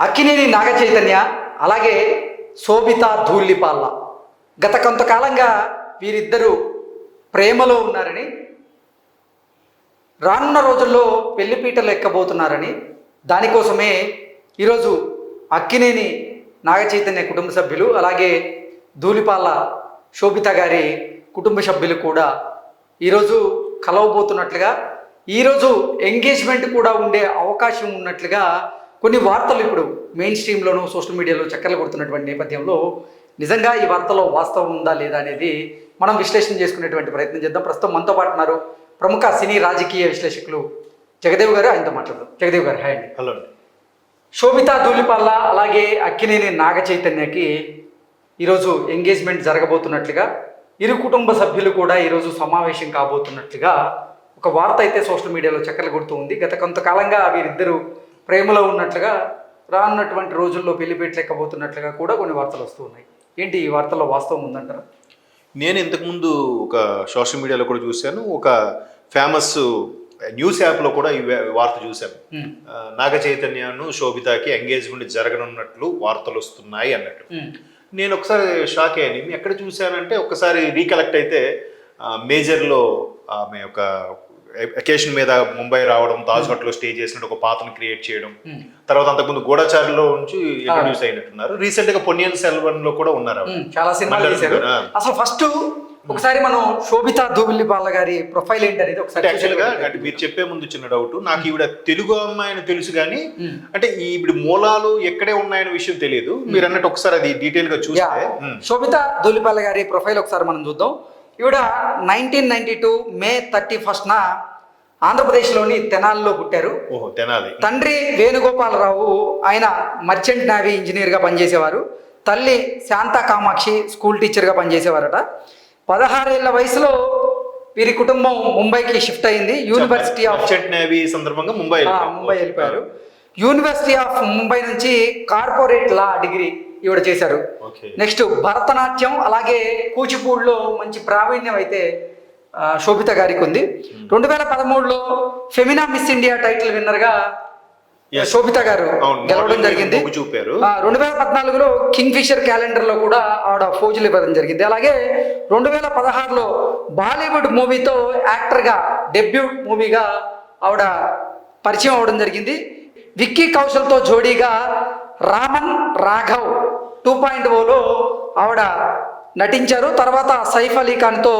అక్కినేని నాగ చైతన్య అలాగే శోభిత ధూళిపాల్ల గత కొంతకాలంగా వీరిద్దరూ ప్రేమలో ఉన్నారని రానున్న రోజుల్లో పెళ్ళిపీటలు ఎక్కబోతున్నారని దానికోసమే ఈరోజు అక్కినేని నాగచైతన్య కుటుంబ సభ్యులు అలాగే ధూళిపాల శోభిత గారి కుటుంబ సభ్యులు కూడా ఈరోజు కలవబోతున్నట్లుగా ఈరోజు ఎంగేజ్మెంట్ కూడా ఉండే అవకాశం ఉన్నట్లుగా కొన్ని వార్తలు ఇప్పుడు మెయిన్ స్ట్రీమ్లోను సోషల్ మీడియాలో చక్కర్లు కొడుతున్నటువంటి నేపథ్యంలో నిజంగా ఈ వార్తలో వాస్తవం ఉందా లేదా అనేది మనం విశ్లేషణ చేసుకునేటువంటి ప్రయత్నం చేద్దాం. ప్రస్తుతం మనతో పాటు ఉన్నారు ప్రముఖ సినీ రాజకీయ విశ్లేషకులు జగదేవ్ గారు. ఆయనతో మాట్లాడదాం. జగదేవ్ గారు హాయ్ అండి. హలో శోభితా ధూళిపల్ల అలాగే అక్కినేని నాగ చైతన్యకి ఈరోజు ఎంగేజ్మెంట్ జరగబోతున్నట్లుగా ఇరు కుటుంబ సభ్యులు కూడా ఈరోజు సమావేశం కాబోతున్నట్లుగా ఒక వార్త అయితే సోషల్ మీడియాలో చక్కర్లు కొడుతూ ఉంది. గత కొంతకాలంగా వీరిద్దరూ ప్రేమలో ఉన్నట్లుగా రానున్నటువంటి రోజుల్లో పెళ్ళిపేట్లు ఎక్కబోతున్నట్లుగా కూడా కొన్ని వార్తలు వస్తూ ఉన్నాయి. ఏంటి ఈ వార్తలో వాస్తవం ఉందంటారా? నేను ఇంతకుముందు ఒక సోషల్ మీడియాలో కూడా చూశాను. ఒక ఫేమస్ న్యూస్ యాప్లో కూడా ఈ వార్త చూశాను. నాగ చైతన్యను శోభితకి ఎంగేజ్మెంట్ జరగనున్నట్లు వార్తలు వస్తున్నాయి అన్నట్టు. నేను ఒకసారి షాక్ అయ్యాను. ఎక్కడ చూశానంటే ఒకసారి రీకలెక్ట్ అయితే మేజర్లో ఆమె ఒక అకేషన్ మీద ముంబై రావడం తాజ్ హోటల్లో స్టే చేసినట్టు ఒక పాతను క్రియేట్ చేయడం. ఉమ్, తర్వాత అంతకుముందు గూఢచారిలో నుంచి ఇంట్రడ్యూస్ అయినట్టున్నారు. రీసెంట్గా పొన్నియన్ సెల్వన్లో కూడా ఉన్నారు. ఉమ్, చాలా సినిమాలు చేశారు ఆ. అసలు ఫస్ట్ ఒకసారి మనం శోభితా ధూళిపాల్ల గారి ప్రొఫైల్ ఏంటి అనేది ఒకసారి యాక్చువల్గా అంటే మీరు చెప్పే ముందు చిన్న డౌట్ నాకు ఈవిడ తెలుగు అమ్మాయిని తెలుసు కానీ. అంటే ఈవిడ మూలాలు ఎక్కడే ఉన్నాయనే విషయం తెలియదు. మీరు అన్నట్టు ఒకసారి అది డీటెయిల్గా చూస్తే. శోభిత ధూళిపాల గారి ప్రొఫైల్ ఒకసారి మనం చూద్దాం. ఈవిడ nineteen ninety two May thirty ఫస్ట్న ఆంధ్రప్రదేశ్లోని తెనాలిలో పుట్టారు. ఓహో తెనాలి. తండ్రి వేణుగోపాలరావు ఆయన మర్చెంట్ నేవీ ఇంజనీర్గా పనిచేసేవారు. తల్లి శాంత కామాక్షి స్కూల్ టీచర్గా పనిచేసేవారట. పదహారేళ్ళ వయసులో వీరి కుటుంబం ముంబైకి షిఫ్ట్ అయింది. యూనివర్సిటీ ఆఫ్ మర్చెంట్ నేవీ సందర్భంగా ముంబై. ముంబై వెళ్ళిపోయారు. యూనివర్సిటీ ఆఫ్ ముంబై నుంచి కార్పొరేట్ లా డిగ్రీ ఈవిడ చేశారు. నెక్స్ట్ భరతనాట్యం అలాగే కూచిపూడిలో మంచి ప్రావీణ్యం అయితే శోభిత గారికి ఉంది. రెండు వేల పదమూడులో ఫెమినా మిస్ ఇండియా టైటిల్ విన్నర్గా. శోభిత గారు గెలవడం జరిగింది. చూపారు. రెండు వేల పద్నాలుగులో కింగ్ ఫిషర్ క్యాలెండర్లో కూడా ఆవిడ ఫోజులు ఇవ్వడం జరిగింది. అలాగే రెండు వేల పదహారులో బాలీవుడ్ మూవీతో యాక్టర్గా డెబ్యూట్ మూవీగా ఆవిడ పరిచయం అవడం జరిగింది. విక్కీ కౌశల్తో జోడీగా రామన్ రాఘవ్ టూ పాయింట్ ఓలో ఆవిడ నటించారు. తర్వాత సైఫ్ అలీ ఖాన్తో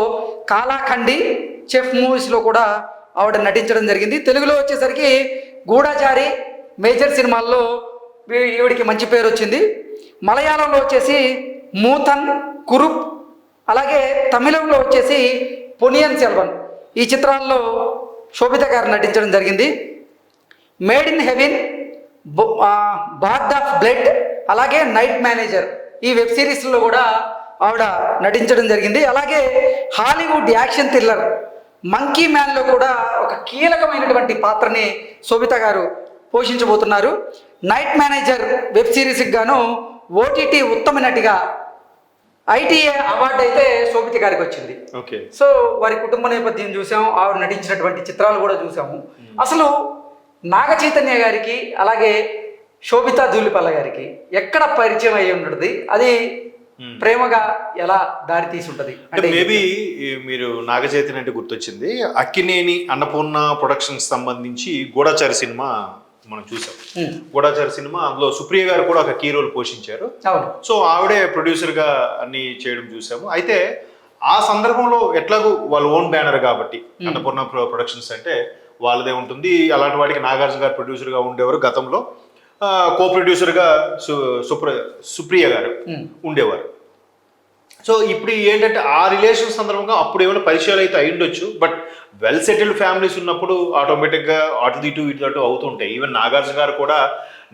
కాలాఖండి చెఫ్ మూవీస్లో కూడా ఆవిడ నటించడం జరిగింది. తెలుగులో వచ్చేసరికి గూఢచారి మేజర్ సినిమాల్లో ఈవిడికి మంచి పేరు వచ్చింది. మలయాళంలో వచ్చేసి మూతన్ కురుప్ అలాగే తమిళంలో వచ్చేసి పొనియన్ సెల్వన్. ఈ చిత్రాల్లో శోభిత గారు నటించడం జరిగింది. Made in heaven bard of blood అలాగే నైట్ మేనేజర్. ఈ వెబ్ సిరీస్లో కూడా ఆవిడ నటించడం జరిగింది. అలాగే హాలీవుడ్ యాక్షన్ థ్రిల్లర్ మంకీ మ్యాన్లో కూడా ఒక కీలకమైనటువంటి పాత్రని శోభిత గారు పోషించబోతున్నారు. నైట్ మేనేజర్ వెబ్ సిరీస్కి గాను ఓటీటీ ఉత్తమ నటిగా ఐటీఏ అవార్డు అయితే శోభిత గారికి వచ్చింది. ఓకే. సో వారి కుటుంబ నేపథ్యం చూసాం ఆవిడ నటించినటువంటి చిత్రాలు కూడా చూసాము. అసలు నాగ చైతన్య గారికి అలాగే శోభితా ధూళిపల్ల గారికి ఎక్కడ పరిచయం అయి ఉంటుంది అది ప్రేమగా ఎలా దారి తీసి ఉంటుంది? అంటే మేబీ మీరు నాగ చైతన్య అంటే గుర్తొచ్చింది. అక్కినేని అన్నపూర్ణ ప్రొడక్షన్స్ సంబంధించి గూఢచారి సినిమా మనం చూసాం. ఉమ్, గూఢచారి సినిమా అందులో సుప్రియ గారు కూడా ఒక కీ రోల్ పోషించారు. సో ఆవిడే ప్రొడ్యూసర్గా అన్ని చేయడం చూసాము. అయితే ఆ సందర్భంలో ఎట్లాగూ వాళ్ళ ఓన్ బ్యానర్ కాబట్టి అన్నపూర్ణ ప్రొ- ప్రొడక్షన్స్ అంటే వాళ్ళదే ఉంటుంది. అలాంటి వాటికి నాగార్జున గారు ప్రొడ్యూసర్గా ఉండేవారు గతంలో. కో ప్రొడ్యూసర్గా సు సుప్ర సుప్రియ గారు ఉండేవారు. సో ఇప్పుడు ఏంటంటే ఆ రిలేషన్ సందర్భంగా అప్పుడు ఏమైనా పరిచయాలు అయితే అయ్యుండొచ్చు బట్ వెల్ సెటిల్డ్ ఫ్యామిలీస్ ఉన్నప్పుడు ఆటోమేటిక్గా అటు ఇటు ఇటు అటు అవుతుంటాయి ఈవెన్ నాగార్జున గారు కూడా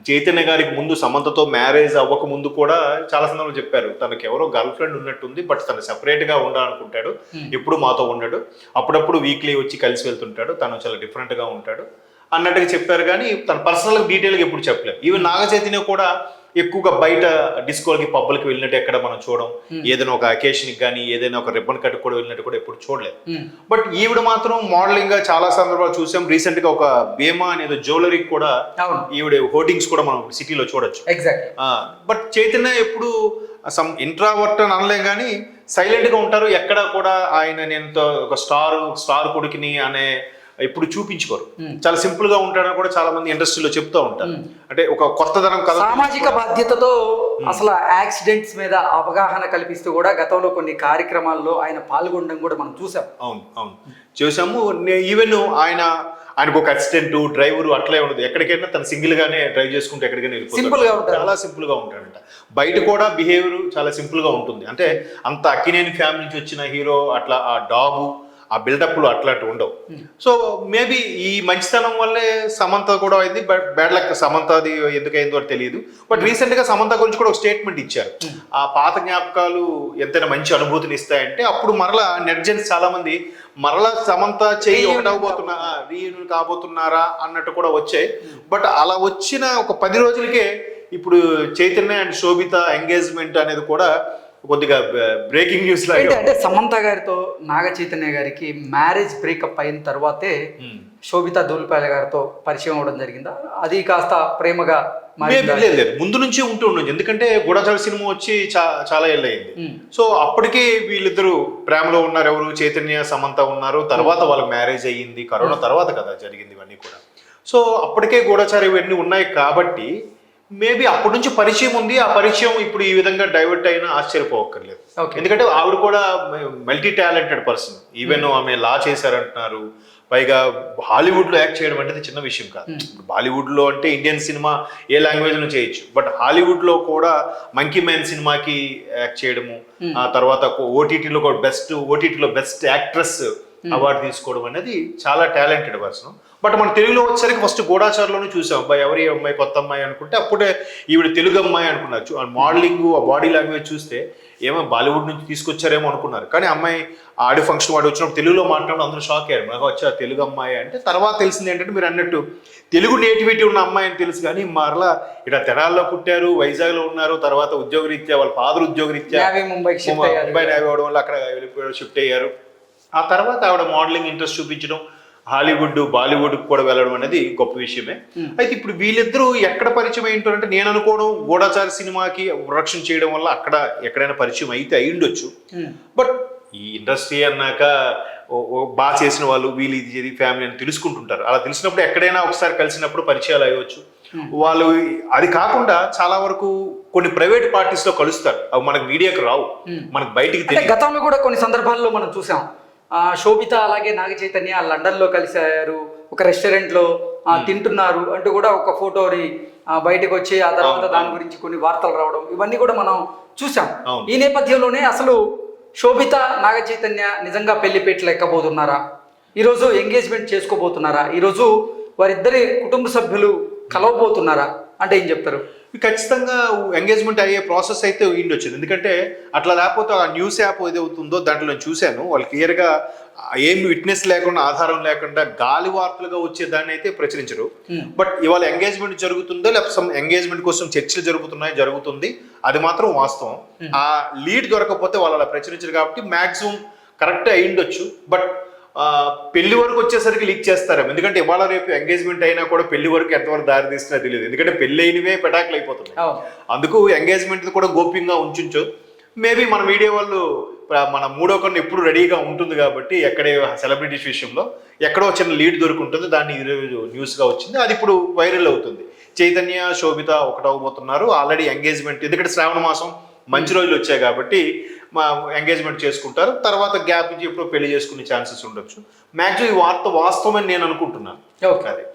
చైతన్య గారికి ముందు సమంతతో మ్యారేజ్ అవ్వక ముందు కూడా చాలా సందర్భాలు చెప్పారు. తనకి ఎవరో గర్ల్ ఫ్రెండ్ ఉన్నట్టుంది బట్ తను సెపరేట్గా ఉండాలనుకుంటాడు. ఎప్పుడు మాతో ఉండడు. అప్పుడప్పుడు వీక్లీ వచ్చి కలిసి వెళ్తుంటాడు. తను చాలా డిఫరెంట్గా ఉంటాడు. అన్నట్టుగా చెప్పారు కానీ తన పర్సనల్ డీటెయిల్గా ఎప్పుడు చెప్పలేదు. ఈవెన్ నాగ చైతన్య కూడా ఎక్కువగా బయట డిస్కోలకి పబ్బులకి వెళ్ళినట్టు ఎక్కడ మనం చూడం. ఏదైనా ఒక అకేషన్కి కానీ ఏదైనా ఒక రిబ్బన్ కట్ కూడా వెళ్ళినట్టు కూడా ఎప్పుడు చూడలేదు. బట్ ఈవిడ మాత్రం మోడలింగ్గా చాలా సందర్భాలు చూసాం. రీసెంట్గా ఒక భీమా అనేది జ్యువెలరీకి కూడా ఈవిడ హోర్డింగ్స్ కూడా మనం సిటీలో చూడొచ్చు. బట్ చైతన్య ఎప్పుడు సమ్ ఇంట్రావర్ట్ అని అనలేం కానీ సైలెంట్గా ఉంటారు. ఎక్కడ కూడా ఆయన నేను ఒక స్టార్ స్టార్ కొడుకుని అనే ఎప్పుడు చూపించుకోరు. చాలా సింపుల్గా ఉంటాడని కూడా చాలా మంది ఇండస్ట్రీలో చెప్తూ ఉంటారు. అంటే ఒక కొత్తదనం కథ సామాజిక బాధ్యతతో అసలు యాక్సిడెంట్స్ మీద అవగాహన కల్పిస్తూ కూడా గతంలో కొన్ని కార్యక్రమాల్లో ఆయన పాల్గొనడం కూడా మనం చూసాం. అవును అవును. చూసాము. ఈవెన్ ఆయన ఆయనకు ఒక అసిస్టెంట్ డ్రైవర్ అట్లే ఉండదు. ఎక్కడికైనా తను సింగిల్ గానే డ్రైవ్ చేసుకుంటే ఎక్కడికైనా. Simple గా ఉంటాడు. చాలా సింపుల్గా ఉంటాడంట. బయట కూడా బిహేవియర్ చాలా సింపుల్గా ఉంటుంది. అంటే అంత అక్కినేని ఫ్యామిలీ నుంచి వచ్చిన హీరో అట్లా ఆ డాగు ఆ బిల్డప్లు అట్లాంటివి ఉండవు. సో మేబీ ఈ మంచితనం వల్లే సమంత కూడా అయింది. బట్ బ్యాడ్ లక్ సమంత అది ఎందుకైందో తెలియదు బట్ రీసెంట్గా సమంత గురించి కూడా ఒక స్టేట్మెంట్ ఇచ్చారు. ఆ పాత జ్ఞాపకాలు ఎంతైనా మంచి అనుభూతిని ఇస్తాయంటే అప్పుడు మరలా నెట్జెన్స్ చాలా మంది మరలా సమంత Reunion ఒకటవబోతున్నా రీయూనియన్ కాబోతున్నారా. అన్నట్టు కూడా వచ్చాయి. బట్ అలా వచ్చిన ఒక పది రోజులకే ఇప్పుడు చైతన్య అండ్ శోభిత ఎంగేజ్మెంట్ అనేది కూడా కొద్దిగా బ్రేకింగ్ న్యూస్ అంటే సమంత గారితో నాగ చైతన్య గారికి మ్యారేజ్ బ్రేకప్ అయిన తర్వాతే Hmm. శోభిత దూలిపాయల గారితో పరిచయం అవడం జరిగిందా? అది కాస్త ప్రేమగా? లేదు లేదు ముందు నుంచి ఉంటూ ఉండొచ్చు. ఎందుకంటే గూఢచారి సినిమా వచ్చి చాలా ఏళ్ళు అయింది. ఉమ్. సో అప్పటికే వీళ్ళిద్దరు ప్రేమలో ఉన్నారు ఎవరు? చైతన్య సమంత ఉన్నారు. తర్వాత వాళ్ళకి మ్యారేజ్ అయ్యింది. కరోనా తర్వాత కదా జరిగింది ఇవన్నీ కూడా. సో అప్పటికే గూఢచారి ఇవన్నీ ఉన్నాయి కాబట్టి మేబీ అప్పటి నుంచి పరిచయం ఉంది. ఆ పరిచయం ఇప్పుడు ఈ విధంగా డైవర్ట్ అయినా ఆశ్చర్యపోవక్కర్లేదు. ఎందుకంటే ఆవిడ కూడా మల్టీ టాలెంటెడ్ పర్సన్ ఈవెన్ ఆమె లా చేశారంటున్నారు. పైగా హాలీవుడ్లో యాక్ట్ చేయడం అనేది చిన్న విషయం కాదు. ఇప్పుడు బాలీవుడ్లో అంటే ఇండియన్ సినిమా ఏ లాంగ్వేజ్లో చేయొచ్చు. బట్ హాలీవుడ్లో కూడా మంకీ మ్యాన్ సినిమాకి యాక్ట్ చేయడము ఆ తర్వాత ఓటీటీలో కూడా బెస్ట్ ఓటీటీలో బెస్ట్ యాక్ట్రెస్ అవార్డు తీసుకోవడం అనేది చాలా టాలెంటెడ్ పర్సన్. బట్ మన తెలుగులో వచ్చేసరికి ఫస్ట్ గూఢాచారులోనే చూసాం. అబ్బాయి ఎవరి అమ్మాయి కొత్త అమ్మాయి అనుకుంటే అప్పుడే ఈవిడ తెలుగు అమ్మాయి అనుకున్నారు. ఆ మోడలింగ్ ఆ బాడీ లాంగ్వేజ్ చూస్తే ఏమో బాలీవుడ్ నుంచి తీసుకొచ్చారేమో అనుకున్నారు. కానీ అమ్మాయి ఆడి ఫంక్షన్ వాడు వచ్చినప్పుడు తెలుగులో మాట్లాడడం అందరూ షాక్ అయ్యారు. మనకు వచ్చా తెలుగు అమ్మాయి అంటే తర్వాత తెలిసింది ఏంటంటే మీరు అన్నట్టు తెలుగు నేటివిటీ ఉన్న అమ్మాయి అని తెలుసు కానీ మరలా ఇక్కడ తెనాల్లో పుట్టారు వైజాగ్లో ఉన్నారు తర్వాత ఉద్యోగరీత్యా వాళ్ళ ఫాదర్ ఉద్యోగరీత్యా ముంబై నేవీ అవడం వల్ల అక్కడ వెళ్ళిపోయారు షిఫ్ట్ అయ్యారు. ఆ తర్వాత ఆవిడ మోడలింగ్ ఇంట్రెస్ట్ చూపించడం హాలీవుడ్ బాలీవుడ్ కూడా వెళ్ళడం అనేది గొప్ప విషయమే. అయితే ఇప్పుడు వీళ్ళిద్దరూ ఎక్కడ పరిచయం అయి ఉంటారంటే నేను అనుకోవడం గూఢాచారి సినిమాకి రక్షణ చేయడం వల్ల అక్కడ ఎక్కడైనా పరిచయం అయితే అయి ఉండొచ్చు. బట్ ఈ ఇండస్ట్రీ అన్నాక బాగా చేసిన వాళ్ళు వీళ్ళు ఇది ఫ్యామిలీ అని తెలుసుకుంటుంటారు. అలా తెలిసినప్పుడు ఎక్కడైనా ఒకసారి కలిసినప్పుడు పరిచయాలు అయ్యవచ్చు. వాళ్ళు అది కాకుండా చాలా వరకు కొన్ని ప్రైవేట్ పార్టీస్లో కలుస్తారు. అవి మనకు మీడియాకి రావు. మనకు బయటికి గతంలో కూడా కొన్ని సందర్భాల్లో మనం చూసాం. శోభిత అలాగే నాగ చైతన్య లండన్లో కలిశారు ఒక రెస్టారెంట్లో ఆ, తింటున్నారు అంటూ కూడా ఒక ఫోటోని బయటకు వచ్చి ఆ తర్వాత దాని గురించి కొన్ని వార్తలు రావడం ఇవన్నీ కూడా మనం చూసాం. ఈ నేపథ్యంలోనే అసలు శోభిత నాగ చైతన్య నిజంగా పెళ్ళి పెట్లు ఎక్కబోతున్నారా ఈరోజు ఎంగేజ్మెంట్ చేసుకోబోతున్నారా? ఈరోజు వారిద్దరి కుటుంబ సభ్యులు కలవబోతున్నారా? అంటే ఏం చెప్తారు? ఖచ్చితంగా ఎంగేజ్మెంట్ అయ్యే ప్రాసెస్ అయితే ఉండొచ్చు ఎందుకంటే అట్లా లేకపోతే ఆ న్యూస్ యాప్ ఏదవుతుందో దాంట్లో నేను చూశాను. వాళ్ళు క్లియర్గా ఏం విట్నెస్ లేకుండా ఆధారం లేకుండా గాలి వార్తలుగా వచ్చే దాన్ని అయితే ప్రచురించరు. బట్ ఇవాళ ఎంగేజ్మెంట్ జరుగుతుందో లేకపోతే ఎంగేజ్మెంట్ కోసం చర్చలు జరుగుతున్నాయి జరుగుతుంది. అది మాత్రం వాస్తవం. ఆ లీడ్ దొరకకపోతే వాళ్ళు అలా ప్రచురించరు కాబట్టి మాక్సిమం కరెక్ట్ అయి ఉండొచ్చు బట్ పెళ్ళి వరకు వచ్చేసరికి లీక్ చేస్తారు ఎందుకంటే ఇవాళ రేపు ఎంగేజ్మెంట్ అయినా కూడా పెళ్ళి వరకు ఎంతవరకు దారి తీస్తున్నా తెలియదు. ఎందుకంటే పెళ్ళి అయినవే పెటాకులు అయిపోతున్నాయి. అందుకు ఎంగేజ్మెంట్ కూడా గోప్యంగా ఉంచుంచు. మేబీ మన మీడియా వాళ్ళు మన మూడో కన్ను ఎప్పుడు రెడీగా ఉంటుంది కాబట్టి ఎక్కడే సెలబ్రిటీస్ విషయంలో ఎక్కడో చిన్న లీడ్ దొరుకుంటుంది. దాన్ని ఈరోజు న్యూస్గా వచ్చింది. అది ఇప్పుడు వైరల్ అవుతుంది. చైతన్య శోభిత ఒకటవబోతున్నారు. ఆల్రెడీ ఎంగేజ్మెంట్ ఎందుకంటే శ్రావణ మాసం మంచి రోజులు వచ్చాయి కాబట్టి మా ఎంగేజ్మెంట్ చేసుకుంటారు. తర్వాత గ్యాప్ ఇచ్చి ఎప్పుడో పెళ్ళి చేసుకునే ఛాన్సెస్ ఉండొచ్చు. మ్యాక్సిమం ఈ వార్త వాస్తవం అని నేను అనుకుంటున్నాను. ఓకే